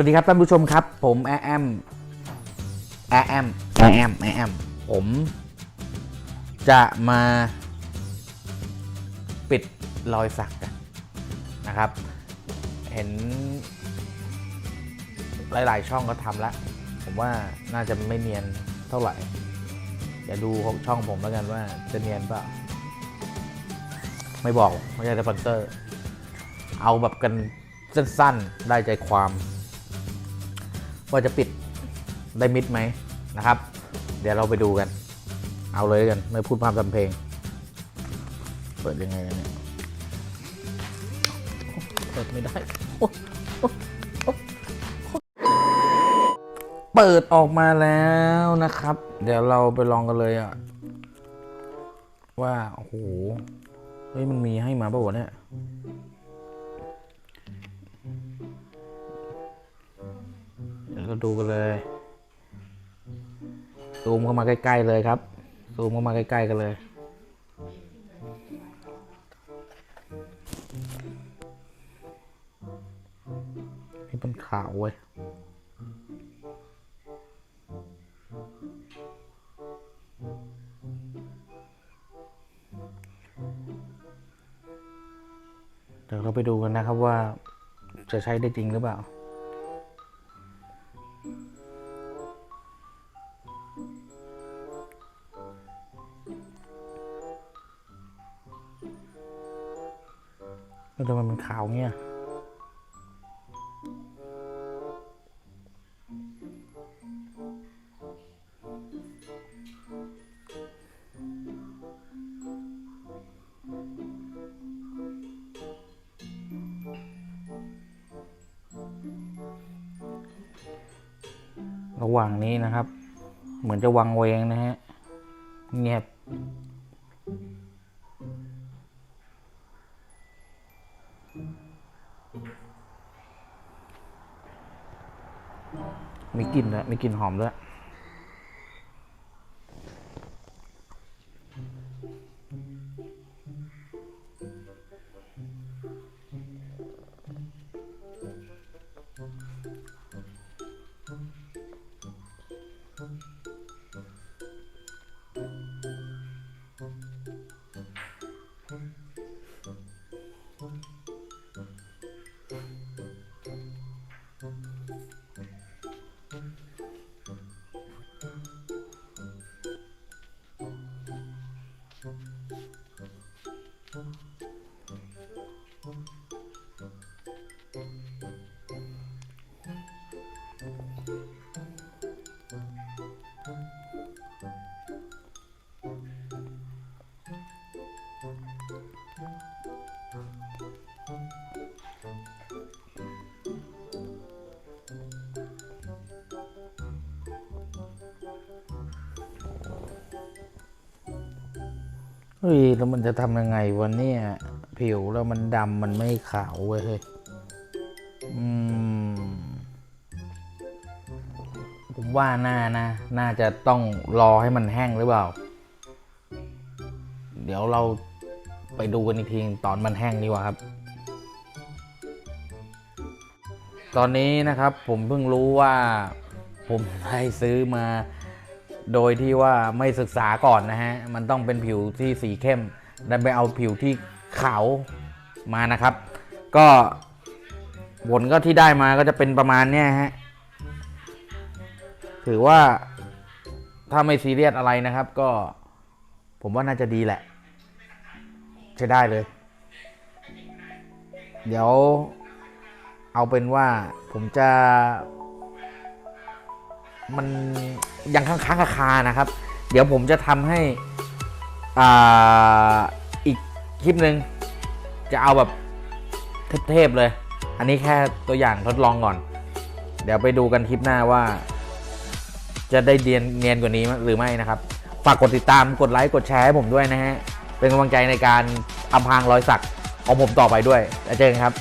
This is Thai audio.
วัสดีครับท่านผู้ชมครับ ผมแอมแอมแอมแอมแอมแอมผม จะมาปิดรอยสักกันนะครับ เห็น หลายๆช่องก็ทำแล้ว ผมว่าน่าจะไม่เนียนเท่าไหร่อย่าดูของช่องผมแล้วกันว่าจะเนียนเปล่าไม่บอกไม่ใช่สปอนเซอร์ เอาแบบกันสั้นๆ ได้ใจความ ว่าจะปิดได้มิดไหมนะครับ เดี๋ยวเราไปดูกัน เอาเลยกัน ไม่พูดพร่ำทำเพลง เปิดยังไงเนี่ยเปิดไม่ได้โอ๊ยโอ๊ยโอ๊ยเปิดออกมาแล้วนะครับ เดี๋ยวเราไปลองกันเลยอะว่า โอ้โห เฮ้ย มันมีให้มาป่าวะเนี่ย ดูกันเลย ซูมเข้ามาใกล้ ๆ เลยครับ ซูมเข้ามาใกล้ ๆ กันเลยนี่เป็นขาวเว้ยเดี๋ยวเราไปดูกันนะครับว่าจะใช้ได้จริงหรือเปล่า แล้วทำไมมันขาวเงี้ยระหว่างนี้นะครับ เหมือนจะวังเวงนะฮะ เงียบ มีกลิ่นด้วยมีกลิ่นหอมด้วย ฮ้ยแล้วมันจะทำยังไงวะเนี่ยผิวแล้วมันดำมันไม่ขาวเว้ยอืมผมว่าน่านะ น่าจะต้องรอให้มันแห้งหรือเปล่า เดี๋ยวเราไปดูกันอีกทีตอนมันแห้งดีกว่าครับ ตอนนี้นะครับผมเพิ่งรู้ว่า ผมได้ซื้อมา โดยที่ว่าไม่ศึกษาก่อนนะฮะ มันต้องเป็นผิวที่สีเข้มดันไปเอาผิวที่ขาวมานะครับ ก็ผลก็ที่ได้มาก็จะเป็นประมาณเนี้ยฮะ ถือว่าถ้าไม่ซีเรียสอะไรนะครับ ก็ผมว่าน่าจะดีแหละ ใช้ได้เลย เดี๋ยวเอาเป็นว่าผมจะ มันยังค้างๆคาๆนะครับ เดี๋ยวผมจะทำให้อ่าอีกคลิปหนึ่งจะเอาแบบเทพๆเลย อันนี้แค่ตัวอย่างทดลองก่อน เดี๋ยวไปดูกันคลิปหน้าว่า จะได้เนียนเนียนกว่านี้หรือไม่นะครับ ฝากกดติดตามกดไลค์กดแชร์ให้ผมด้วยนะฮะ เป็นกำลังใจในการอำพางรอยสักของผมต่อไปด้วยแล้วเจอกันครับ